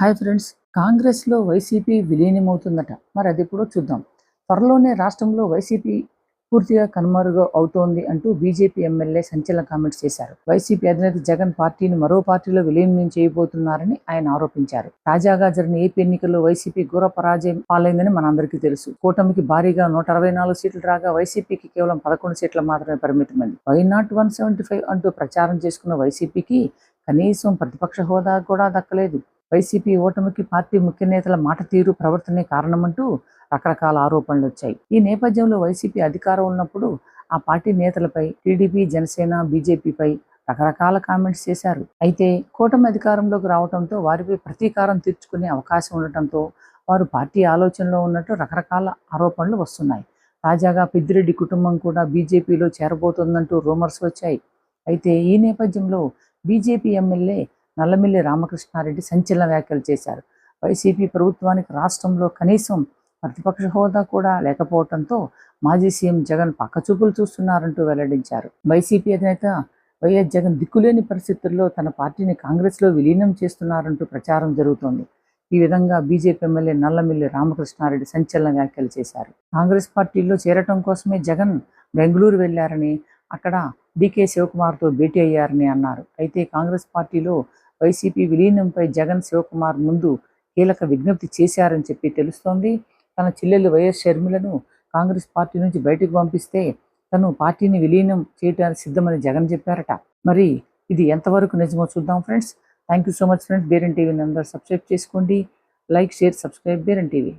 Hi friends కాంగ్రెస్లో YCP విలీనమవుతుందట. మరి అది ఎప్పుడో చూద్దాం. త్వరలోనే రాష్ట్రంలో వైసీపీ పూర్తిగా కనుమరుగు అవుతోంది అంటూ బీజేపీ ఎమ్మెల్యే సంచలన కామెంట్స్ చేశారు. వైసీపీ అధినేత జగన్ పార్టీని మరో పార్టీలో విలీనం చేయబోతున్నారని ఆయన ఆరోపించారు. తాజాగా జరిగిన ఏపీ ఎన్నికల్లో వైసీపీ ఘోర పరాజయం పాలైందని మనందరికీ తెలుసు. కూటమికి భారీగా నూట అరవై నాలుగు సీట్లు రాగా వైసీపీకి కేవలం పదకొండు సీట్లు మాత్రమే పరిమితమైంది. Why not one seventy five అంటూ ప్రచారం చేసుకున్న వైసీపీకి కనీసం ప్రతిపక్ష హోదా కూడా దక్కలేదు. వైసీపీ ఓటమికి పార్టీ ముఖ్య నేతల మాట తీరు ప్రవర్తనే కారణమంటూ రకరకాల ఆరోపణలు వచ్చాయి. ఈ నేపథ్యంలో వైసీపీ అధికారం ఉన్నప్పుడు ఆ పార్టీ నేతలపై టీడీపీ జనసేన బీజేపీపై రకరకాల కామెంట్స్ చేశారు. అయితే కూటమి అధికారంలోకి రావడంతో వారిపై ప్రతీకారం తీర్చుకునే అవకాశం ఉండటంతో వారు పార్టీ ఆలోచనలో ఉన్నట్టు రకరకాల ఆరోపణలు వస్తున్నాయి. తాజాగా పెద్దిరెడ్డి కుటుంబం కూడా బీజేపీలో చేరబోతోందంటూ రూమర్స్ వచ్చాయి. అయితే ఈ నేపథ్యంలో బీజేపీ ఎమ్మెల్యే నల్లమిల్లి రామకృష్ణారెడ్డి సంచలన వ్యాఖ్యలు చేశారు. వైసీపీ ప్రభుత్వానికి రాష్ట్రంలో కనీసం ప్రతిపక్ష హోదా కూడా లేకపోవడంతో మాజీ సీఎం జగన్ పక్కచూపులు చూస్తున్నారంటూ వెల్లడించారు. వైసీపీ అధినేత వైఎస్ జగన్ దిక్కులేని పరిస్థితుల్లో తన పార్టీని కాంగ్రెస్లో విలీనం చేస్తున్నారంటూ ప్రచారం జరుగుతోంది. ఈ విధంగా బీజేపీ ఎమ్మెల్యే నల్లమిల్లి రామకృష్ణారెడ్డి సంచలన వ్యాఖ్యలు చేశారు. కాంగ్రెస్ పార్టీలో చేరటం కోసమే జగన్ బెంగళూరు వెళ్ళారని అక్కడ డీకే శివకుమార్తో భేటీ అయ్యారని అన్నారు. అయితే కాంగ్రెస్ పార్టీలో వైసీపీ విలీనంపై జగన్ శివకుమార్ ముందు కీలక విజ్ఞప్తి చేశారని చెప్పి తెలుస్తోంది. తన చెల్లెలు వైఎస్ షర్మిలను కాంగ్రెస్ పార్టీ నుంచి బయటకు పంపిస్తే తను పార్టీని విలీనం చేయడానికి సిద్ధమని జగన్ చెప్పారట. మరి ఇది ఎంతవరకు నిజమో చూద్దాం friends. Thank you so much friends. బేరన్ టీవీని అందరూ సబ్స్క్రైబ్ చేసుకోండి. Like share subscribe. బేరన్ టీవీ.